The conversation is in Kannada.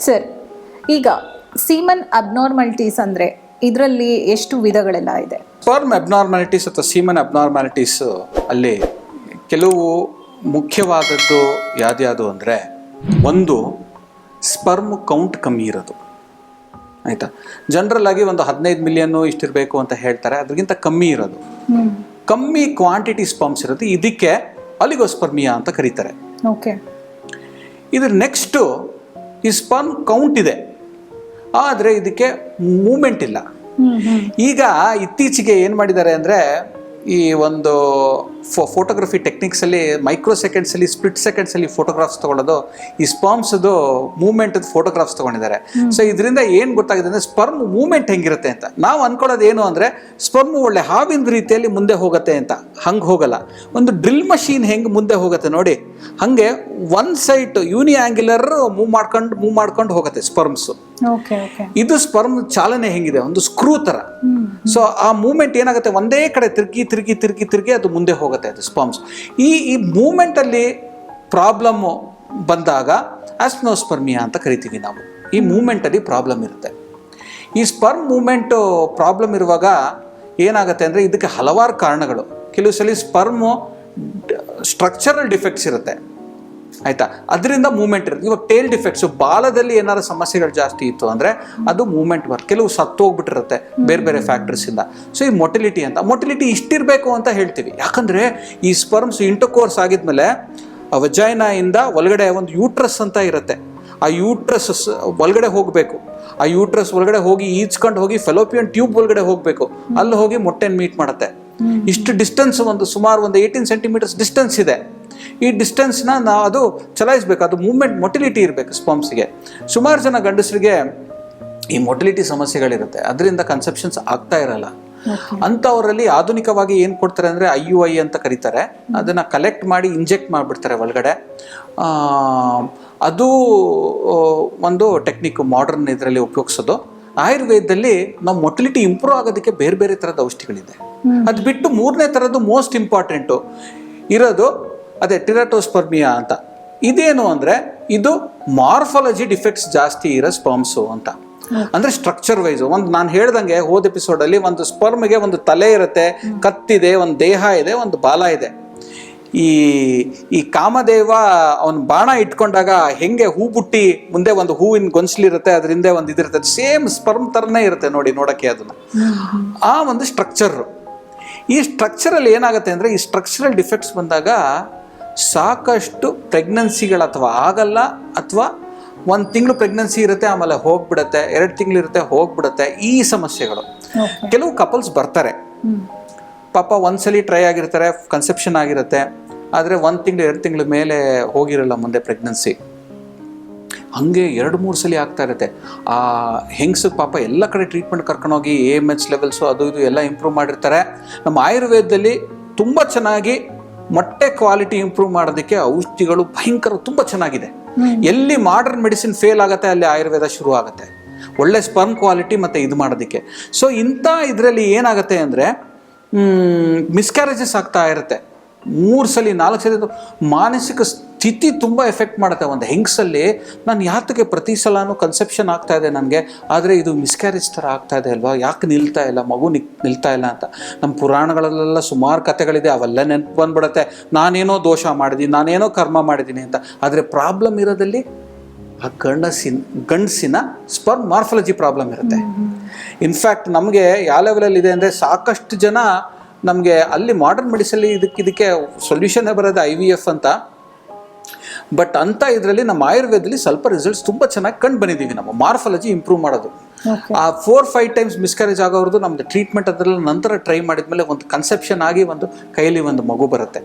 ಸರ್ ಈಗ ಸೀಮನ್ ಅಬ್ನಾರ್ಮಲಿಟೀಸ್ ಅಂದರೆ ಇದರಲ್ಲಿ ಎಷ್ಟು ವಿಧಗಳೆಲ್ಲ ಇದೆ? ಸ್ಪರ್ಮ್ ಅಬ್ನಾರ್ಮಾಲಿಟೀಸ್ ಅಥವಾ ಸೀಮನ್ ಅಬ್ನಾರ್ಮಾಲಿಟೀಸ್ ಅಲ್ಲಿ ಕೆಲವು ಮುಖ್ಯವಾದದ್ದು ಯಾವ್ದ್ಯಾವುದು ಅಂದರೆ ಒಂದು ಸ್ಪರ್ಮ್ ಕೌಂಟ್ ಕಮ್ಮಿ ಇರೋದು. ಆಯಿತಾ? ಜನರಲ್ ಆಗಿ ಒಂದು ಹದಿನೈದು ಮಿಲಿಯನ್ನು ಇಷ್ಟಿರಬೇಕು ಅಂತ ಹೇಳ್ತಾರೆ ಅದಕ್ಕಿಂತ ಕಮ್ಮಿ ಇರೋದು. ಕಮ್ಮಿ ಕ್ವಾಂಟಿಟಿ ಸ್ಪರ್ಮ್ಸ್ ಇರುತ್ತೆ ಇದಕ್ಕೆ ಅಲಿಗೋಸ್ಪರ್ಮಿಯಾ ಅಂತ ಕರೀತಾರೆ. ಓಕೆ. ಇದ್ರ ನೆಕ್ಸ್ಟು ಈ ಸ್ಪರ್ಮ್ ಕೌಂಟ್ ಇದೆ. ಆದರೆ ಇದಕ್ಕೆ ಮೂಮೆಂಟ್ ಇಲ್ಲ. ಈಗ ಇತ್ತೀಚೆಗೆ ಏನು ಮಾಡಿದ್ದಾರೆ ಅಂದರೆ ಈ ಒಂದು ಫೋ ಫೋಟೋಗ್ರಫಿ ಟೆಕ್ನಿಕ್ಸಲ್ಲಿ ಮೈಕ್ರೋ ಸೆಕೆಂಡ್ಸಲ್ಲಿ ಸ್ಪ್ಲಿಟ್ ಸೆಕೆಂಡ್ಸಲ್ಲಿ ಫೋಟೋಗ್ರಾಫ್ಸ್ ತೊಗೊಳ್ಳೋದು ಈ ಸ್ಪರ್ಮ್ಸ್ದು ಮೂವ್ಮೆಂಟ್ ಫೋಟೋಗ್ರಾಫ್ಸ್ ತೊಗೊಂಡಿದ್ದಾರೆ. ಸೊ ಇದರಿಂದ ಏನು ಗೊತ್ತಾಗಿದೆ ಅಂದರೆ ಸ್ಪರ್ಮ್ ಮೂಮೆಂಟ್ ಹೆಂಗಿರುತ್ತೆ ಅಂತ. ನಾವು ಅಂದ್ಕೊಳ್ಳೋದು ಏನು ಅಂದರೆ ಸ್ಪರ್ಮ್ ಒಳ್ಳೆ ಹಾವಿನ ರೀತಿಯಲ್ಲಿ ಮುಂದೆ ಹೋಗುತ್ತೆ ಅಂತ. ಹಂಗೆ ಹೋಗಲ್ಲ. ಒಂದು ಡ್ರಿಲ್ ಮಷೀನ್ ಹೆಂಗೆ ಮುಂದೆ ಹೋಗುತ್ತೆ ನೋಡಿ. ಹಾಗೆ one side uni angular move ಮಾಡ್ಕೊಂಡು ಮೂವ್ ಮಾಡ್ಕೊಂಡು ಹೋಗುತ್ತೆ ಸ್ಪರ್ಮ್ಸು. ಇದು ಸ್ಪರ್ಮ್ ಚಾಲನೆ ಹೆಂಗಿದೆ? ಒಂದು ಸ್ಕ್ರೂ ತರ ಸೊ ಆ ಮೂಮೆಂಟ್ ಏನಾಗುತ್ತೆ? ಒಂದೇ ಕಡೆ ತಿರುಗಿ ತಿರುಗಿ ತಿರುಗಿ ತಿರುಗಿ ಅದು ಮುಂದೆ ಹೋಗುತ್ತೆ ಅದು ಸ್ಪರ್ಮ್ಸ್. ಈ ಈ ಮೂಮೆಂಟ್ ಅಲ್ಲಿ ಪ್ರಾಬ್ಲಮ್ ಬಂದಾಗ ಆಸ್ಮೋಸ್ಪರ್ಮಿಯಾ ಅಂತ ಕರಿತೀವಿ ನಾವು. ಈ ಮೂಮೆಂಟ್ ಅಲ್ಲಿ ಪ್ರಾಬ್ಲಮ್ ಇರುತ್ತೆ. ಈ ಸ್ಪರ್ಮ್ ಮೂಮೆಂಟ್ ಪ್ರಾಬ್ಲಮ್ ಇರುವಾಗ ಏನಾಗುತ್ತೆ ಅಂದರೆ ಇದಕ್ಕೆ ಹಲವಾರು ಕಾರಣಗಳು. ಕೆಲವು ಸಲ ಸ್ಪರ್ಮು ಸ್ಟ್ರಕ್ಚರಲ್ ಡಿಫೆಕ್ಟ್ಸ್ ಇರುತ್ತೆ. ಆಯಿತಾ? ಅದರಿಂದ ಮೂಮೆಂಟ್ ಇರುತ್ತೆ. ಇವಾಗ ಟೇಲ್ ಡಿಫೆಕ್ಟ್ಸು ಬಾಲದಲ್ಲಿ ಏನಾದ್ರು ಸಮಸ್ಯೆಗಳು ಜಾಸ್ತಿ ಇತ್ತು ಅಂದರೆ ಅದು ಮೂವ್ಮೆಂಟ್ ವರ್ಕ್ ಕೆಲವು ಸತ್ತು ಹೋಗ್ಬಿಟ್ಟಿರುತ್ತೆ ಬೇರೆ ಬೇರೆ ಫ್ಯಾಕ್ಟರ್ಸಿಂದ ಸೊ ಈ ಮೊಟಿಲಿಟಿ ಅಂತ ಮೊಟಿಲಿಟಿ ಇಷ್ಟಿರಬೇಕು ಅಂತ ಹೇಳ್ತೀವಿ. ಯಾಕಂದರೆ ಈ ಸ್ಪರ್ಮ್ಸ್ ಇಂಟರ್ಕೋರ್ಸ್ ಆಗಿದ್ಮೇಲೆ ವಜೈನ ಇಂದ ಒಳಗಡೆ ಒಂದು ಯೂಟ್ರಸ್ ಅಂತ ಇರುತ್ತೆ. ಆ ಯೂಟ್ರಸ್ ಒಳಗಡೆ ಹೋಗಬೇಕು. ಆ ಯೂಟ್ರಸ್ ಒಳಗಡೆ ಹೋಗಿ ಈಜ್ಕೊಂಡು ಹೋಗಿ ಫೆಲೋಪಿಯನ್ ಟ್ಯೂಬ್ ಒಳಗಡೆ ಹೋಗಬೇಕು. ಅಲ್ಲಿ ಹೋಗಿ ಮೊಟ್ಟೆನ ಮೀಟ್ ಮಾಡುತ್ತೆ. ಇಷ್ಟು ಡಿಸ್ಟೆನ್ಸ್ ಒಂದು ಸುಮಾರು ಒಂದು ಏಯ್ಟೀನ್ ಸೆಂಟಿಮೀಟರ್ಸ್ ಡಿಸ್ಟೆನ್ಸ್ ಇದೆ. ಈ ಡಿಸ್ಟೆನ್ಸ್ನ ನಾವು ಅದು ಚಲಾಯಿಸ್ಬೇಕು ಅದು ಮೂವ್ಮೆಂಟ್ ಮೊಟಿಲಿಟಿ ಇರಬೇಕು ಸ್ಪಂಪ್ಸ್ಗೆ ಸುಮಾರು ಜನ ಗಂಡಸರಿಗೆ ಈ ಮೊಟಿಲಿಟಿ ಸಮಸ್ಯೆಗಳಿರುತ್ತೆ. ಅದರಿಂದ ಕನ್ಸೆಪ್ಷನ್ಸ್ ಆಗ್ತಾ ಇರಲ್ಲ. ಅಂಥವರಲ್ಲಿ ಆಧುನಿಕವಾಗಿ ಏನು ಕೊಡ್ತಾರೆ ಅಂದರೆ ಐ ಯು ಐ ಅಂತ ಕರೀತಾರೆ. ಅದನ್ನು ಕಲೆಕ್ಟ್ ಮಾಡಿ ಇಂಜೆಕ್ಟ್ ಮಾಡಿಬಿಡ್ತಾರೆ ಒಳಗಡೆ. ಅದು ಒಂದು ಟೆಕ್ನಿಕ್ ಮಾಡರ್ನ್ ಇದರಲ್ಲಿ ಉಪಯೋಗಿಸೋದು. ಆಯುರ್ವೇದದಲ್ಲಿ ನಾವು ಮೊಟಿಲಿಟಿ ಇಂಪ್ರೂವ್ ಆಗೋದಕ್ಕೆ ಬೇರೆ ಬೇರೆ ಥರದ ಔಷಧಿಗಳಿದೆ. ಅದು ಬಿಟ್ಟು ಮೂರನೇ ಥರದ್ದು ಮೋಸ್ಟ್ ಇಂಪಾರ್ಟೆಂಟು ಇರೋದು ಅದೇ ಟಿರಾಟೋಸ್ಪರ್ಮಿಯಾ ಅಂತ. ಇದೇನು ಅಂದರೆ ಇದು ಮಾರ್ಫಾಲಜಿ ಡಿಫೆಕ್ಟ್ಸ್ ಜಾಸ್ತಿ ಇರೋ ಸ್ಪರ್ಮ್ಸು ಅಂತ. ಅಂದರೆ ಸ್ಟ್ರಕ್ಚರ್ ವೈಸ್ ಒಂದು ನಾನು ಹೇಳ್ದಂಗೆ ಹೋದ ಎಪಿಸೋಡಲ್ಲಿ ಒಂದು ಸ್ಪರ್ಮ್ಗೆ ಒಂದು ತಲೆ ಇರುತ್ತೆ ಕತ್ತಿದೆ ಒಂದು ದೇಹ ಇದೆ ಒಂದು ಬಾಲ ಇದೆ. ಈ ಈ ಕಾಮದೇವ ಅವನು ಬಾಣ ಇಟ್ಕೊಂಡಾಗ ಹೆಂಗೆ ಹೂ ಬುಟ್ಟಿ ಮುಂದೆ ಒಂದು ಹೂವಿನ ಗೊಂಚಲಿರುತ್ತೆ ಅದರಿಂದ ಒಂದು ಇದಿರುತ್ತೆ. ಸೇಮ್ ಸ್ಪರ್ಮ್ ಥರನೇ ಇರುತ್ತೆ ನೋಡಿ ನೋಡೋಕ್ಕೆ ಅದನ್ನು. ಆ ಒಂದು ಸ್ಟ್ರಕ್ಚರ್ ಈ ಸ್ಟ್ರಕ್ಚರಲ್ಲಿ ಏನಾಗುತ್ತೆ ಅಂದರೆ ಈ ಸ್ಟ್ರಕ್ಚರಲ್ ಡಿಫೆಕ್ಟ್ಸ್ ಬಂದಾಗ ಸಾಕಷ್ಟು ಪ್ರೆಗ್ನೆನ್ಸಿಗಳು ಅಥವಾ ಆಗಲ್ಲ ಅಥವಾ ಒಂದು ತಿಂಗಳು ಪ್ರೆಗ್ನೆನ್ಸಿ ಇರುತ್ತೆ ಆಮೇಲೆ ಹೋಗ್ಬಿಡುತ್ತೆ ಎರಡು ತಿಂಗಳು ಇರುತ್ತೆ ಹೋಗ್ಬಿಡುತ್ತೆ ಈ ಸಮಸ್ಯೆಗಳು. ಕೆಲವು ಕಪಲ್ಸ್ ಬರ್ತಾರೆ. ಪಾಪ ಒಂದ್ಸಲಿ ಟ್ರೈ ಆಗಿರ್ತಾರೆ ಕನ್ಸೆಪ್ಷನ್ ಆಗಿರುತ್ತೆ ಆದರೆ ಒಂದು ತಿಂಗಳು ಎರಡು ತಿಂಗಳ ಮೇಲೆ ಹೋಗಿರಲ್ಲ ಮುಂದೆ ಪ್ರೆಗ್ನೆನ್ಸಿ ಹಂಗೆ ಎರಡು ಮೂರು ಸಲ ಆಗ್ತಾ ಇರುತ್ತೆ. ಆ ಹೆಂಗ್ಸ್ ಪಾಪ ಎಲ್ಲ ಕಡೆ ಟ್ರೀಟ್ಮೆಂಟ್ ಕರ್ಕೊಂಡೋಗಿ ಎ ಎಂ ಎಚ್ ಲೆವೆಲ್ಸು ಅದು ಇದು ಎಲ್ಲ ಇಂಪ್ರೂವ್ ಮಾಡಿರ್ತಾರೆ. ನಮ್ಮ ಆಯುರ್ವೇದದಲ್ಲಿ ತುಂಬ ಚೆನ್ನಾಗಿ ಮೊಟ್ಟೆ ಕ್ವಾಲಿಟಿ ಇಂಪ್ರೂವ್ ಮಾಡೋದಕ್ಕೆ ಔಷಧಿಗಳು ಭಯಂಕರ ತುಂಬ ಚೆನ್ನಾಗಿದೆ. ಎಲ್ಲಿ ಮಾಡರ್ನ್ ಮೆಡಿಸಿನ್ ಫೇಲ್ ಆಗುತ್ತೆ ಅಲ್ಲಿ ಆಯುರ್ವೇದ ಶುರು ಆಗುತ್ತೆ. ಒಳ್ಳೆ ಸ್ಪರ್ಮ್ ಕ್ವಾಲಿಟಿ ಮತ್ತು ಇದು ಮಾಡೋದಕ್ಕೆ. ಸೊ ಇಂಥ ಇದರಲ್ಲಿ ಏನಾಗುತ್ತೆ ಅಂದರೆ ಮಿಸ್ಕ್ಯಾರೇಜಸ್ ಆಗ್ತಾ ಇರುತ್ತೆ. ಮೂರು ಸಲ ನಾಲ್ಕು ಸಲ ಮಾನಸಿಕ ಸ್ಥಿತಿ ತುಂಬ ಎಫೆಕ್ಟ್ ಮಾಡುತ್ತೆ. ಒಂದು ಹೆಂಗ್ಸಲ್ಲಿ ನಾನು ಯಾತಕ್ಕೆ ಪ್ರತಿ ಸಲನೂ ಕನ್ಸೆಪ್ಷನ್ ಆಗ್ತಾ ಇದೆ ನನಗೆ ಆದರೆ ಇದು ಮಿಸ್ಕ್ಯಾರೇಜ್ ಥರ ಆಗ್ತಾ ಇದೆ ಅಲ್ವಾ? ಯಾಕೆ ನಿಲ್ತಾ ಇಲ್ಲ? ಮಗು ನಿಕ್ ನಿಲ್ತಾ ಇಲ್ಲ ಅಂತ. ನಮ್ಮ ಪುರಾಣಗಳಲ್ಲೆಲ್ಲ ಸುಮಾರು ಕಥೆಗಳಿದೆ ಅವೆಲ್ಲ ನೆನಪು ಬಂದ್ಬಿಡುತ್ತೆ. ನಾನೇನೋ ದೋಷ ಮಾಡಿದ್ದೀನಿ ನಾನೇನೋ ಕರ್ಮ ಮಾಡಿದ್ದೀನಿ ಅಂತ. ಆದರೆ ಪ್ರಾಬ್ಲಮ್ ಇರೋದಲ್ಲಿ ಆ ಗಂಡಸಿನ ಗಂಡಸಿನ ಸ್ಪರ್ಮ್ ಮಾರ್ಫಾಲಜಿ ಪ್ರಾಬ್ಲಮ್ ಇರುತ್ತೆ. ಇನ್ಫ್ಯಾಕ್ಟ್ ನಮಗೆ ಯಾವ ಲೆವೆಲಲ್ಲಿ ಇದೆ ಅಂದರೆ ಸಾಕಷ್ಟು ಜನ ನಮಗೆ ಅಲ್ಲಿ ಮಾಡರ್ನ್ ಮೆಡಿಸಲ್ಲಿ ಇದಕ್ಕೆ ಇದಕ್ಕೆ ಸೊಲ್ಯೂಷನ್ನೇ ಬರೋದು ಐ ವಿ ಎಫ್ ಅಂತ. ಬಟ್ ಅಂತ ಇದರಲ್ಲಿ ನಮ್ಮ ಆಯುರ್ವೇದದಲ್ಲಿ ಸ್ವಲ್ಪ ರಿಸಲ್ಟ್ಸ್ ತುಂಬ ಚೆನ್ನಾಗಿ ಕಂಡು ಬಂದಿದ್ದೀವಿ ನಮ್ಮ ಮಾರ್ಫಾಲಜಿ ಇಂಪ್ರೂವ್ ಮಾಡೋದು. ಆ ಫೋರ್ ಫೈವ್ ಟೈಮ್ಸ್ ಮಿಸ್ಕ್ಯಾರೇಜ್ ಆಗೋರ್ದು ನಮ್ದು ಟ್ರೀಟ್ಮೆಂಟ್ ಅದರಲ್ಲಿ ನಂತರ ಟ್ರೈ ಮಾಡಿದ್ಮೇಲೆ ಒಂದು ಕನ್ಸೆಪ್ಷನ್ ಆಗಿ ಒಂದು ಕೈಯಲ್ಲಿ ಒಂದು ಮಗು ಬರುತ್ತೆ.